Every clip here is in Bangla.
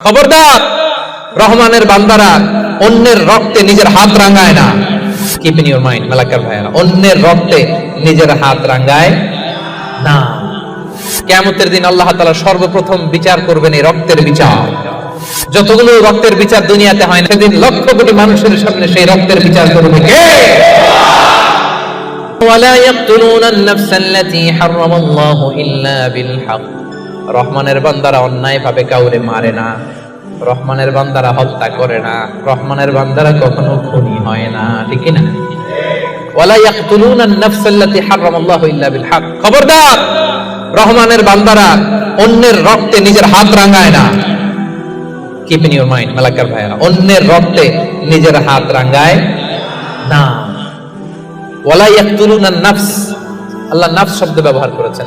খবরদার রহমানের বান্দারা অন্যের রক্তে নিজের হাত রাঙায় না কিপ ইন ইউর মাইন্ড মেলাকার ভাইয়েরা অন্যের রক্তে নিজের হাত রাঙায় না কেমতের দিন আল্লাহ তাআলা সর্বপ্রথম বিচার করবেন এই রক্তের বিচার যতগুলো রক্তের বিচার দুনিয়াতে হয় না সেদিন লক্ষ কোটি মানুষের সামনে সেই রক্তের বিচার করবে কে ولا يقتلون النفس التي حرم الله إلا بالحق রহমানের বান্দারা অন্যায় ভাবে কাউরে মারে না। রহমানের বান্দারা হত্যা করে না। রহমানের বান্দারা কখনো খুনি হয় না। ঠিক না ওয়ালা ইয়াকতুলুনা আন-নাফস আল্লাতী হারামাল্লাহু ইল্লা বিল হক। খবরদার! রহমানের বান্দারা অন্যের রক্তে নিজের হাত রাঙায় না। Keep in your mind Malakar ভাইরা অন্যের রক্তে নিজের হাত রাঙায় না। ওয়ালা ইয়াকতুলুনা আন-নাফস আল্লাহ নাফস শব্দ ব্যবহার করেছেন।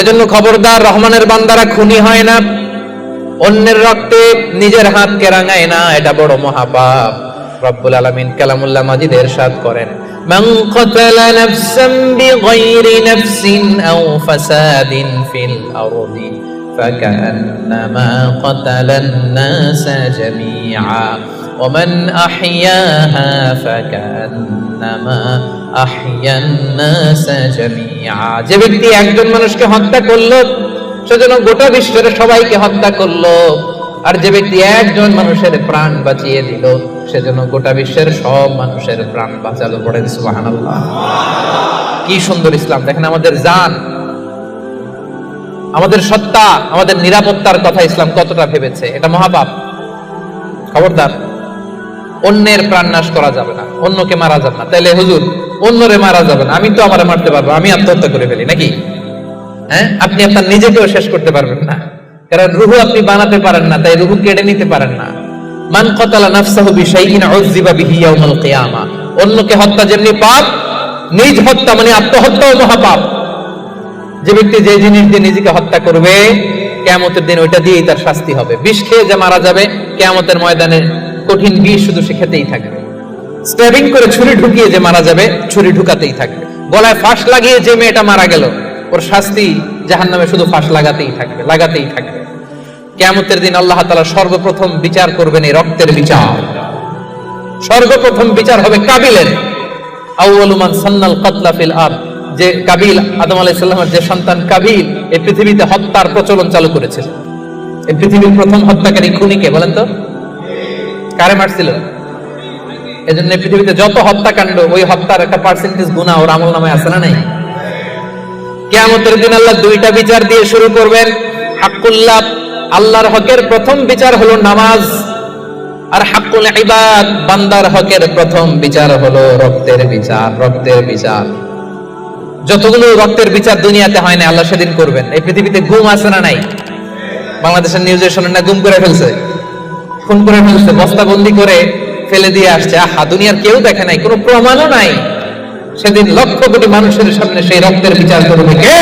এজন্য খবরদার রহমানের বান্দারা খুনি হয় না অন্যের রক্তে নিজের হাত কেরাঙায় না এটা বড় মহাপাপ রব্বুল আলামিন কালামুল্লাহ মাজিদ এরশাদ করেন মান قتل نفسا بغير نفس أو فساد في الأرض فكأنما قتل الناس جميعا ومن أحياها فكأنما أحيا الناس جميعا যে ব্যক্তি একজন মানুষকে হত্যা করল, সেজন্য গোটা বিশ্বের সবাইকে হত্যা করল। আর যে ব্যক্তি একজন মানুষের প্রাণ বাঁচিয়ে দিল, সেজন্য গোটা বিশ্বের সব মানুষের প্রাণ বাঁচালো পড়েন সুবহানাল্লাহ। কি সুন্দর ইসলাম। দেখেন আমাদের জান, আমাদের সত্তা, আমাদের নিরাপত্তার কথা ইসলাম কতটা ভেবেছে, এটা মহাপাপ। খবরদার, অন্যের প্রাণ নাশ করা যাবে না, অন্যকে মারা যাবে না। তাইলে হুজুর অন্যরে মারা যাবে না আমি তো আমারে মারতে পারব, আমি আত্মহত্যা করে ফেলি, নাকি? হ্যাঁ? আপনি আপনার নিজেকেও শেষ করতে পারবেন না। কারণ রুহু আপনি বানাতে পারেন না, তাই রুহু কেড়ে নিতে পারেন না। মান কতালা নাফসাহু বিশাইইন উযযিবা বিহি ইয়াউমাল কিয়ামা। অন্যকে হত্যা যেমনি পাপ, নিজ হত্যা মানে আত্মহত্যাও মহাপাপ। যে ব্যক্তি যে জিনিস দিয়ে নিজেকে হত্যা করবে, কেয়ামতের দিন ওইটা দিয়েই তার শাস্তি হবে। বিষ খেয়ে যে মারা যাবে, কেয়ামতের ময়দানে কঠিন বিষ শুধু সে খেতেই থাকবে। স্ট্যাবিং করে ছুরি ঢুকিয়ে যে মারা যাবে, ছুরি ঢুকাতেই থাকবে। গলায় ফাঁস লাগিয়ে যে মেয়েটা মারা গেল, ওর শাস্তি জাহান নামে শুধু ফাঁস লাগাতেই থাকবে লাগাতেই থাকবে। কেয়ামতের দিন আল্লাহ তালা সর্বপ্রথম বিচার করবেন এই রক্তের বিচার। সর্বপ্রথম বিচার হবে কাবিলের। আউয়ালুমান সান্নাল কাতলা ফিল যে কাবিল, আদম আলাইহিস সালামের যে সন্তান কাবিল, এই পৃথিবীতে হত্যার প্রচলন চালু করেছিল। এই পৃথিবীর প্রথম হত্যাকারী খুনিকে বলেন তো? কারে মারছিল? এজন্য পৃথিবীতে যত হত্যাকাণ্ড, ওই হত্যার একটা পার্সেন্টেজ গুণা ওর আমল নামে আছে না নাই? কেয়ামতের দিন আল্লাহ দুইটা বিচার দিয়ে শুরু করবেন। হাক্কুল্লাহ, আল্লাহর হকের প্রথম বিচার হলো নামাজ, আর হাক্কুল ইবাদ, বান্দার হকের প্রথম বিচার হলো রক্তের বিচার রক্তের বিচার। যতগুলো রক্তের বিচার দুনিয়াতে হয় না আল্লাহ সেদিন করবেন। এই পৃথিবীতে গুম আছে না নাই? বাংলাদেশের নিউজে শোনেন না গুম করে ফেলছে। খুন করে ফেলছে, বস্তাবন্দি করে ফেলে দিয়ে আসছে, আহা, দুনিয়ার কেউ দেখে নাই, কোনো প্রমাণও নাই। সেদিন লক্ষ কোটি মানুষের সামনে সেই রক্তের বিচার করবে কে?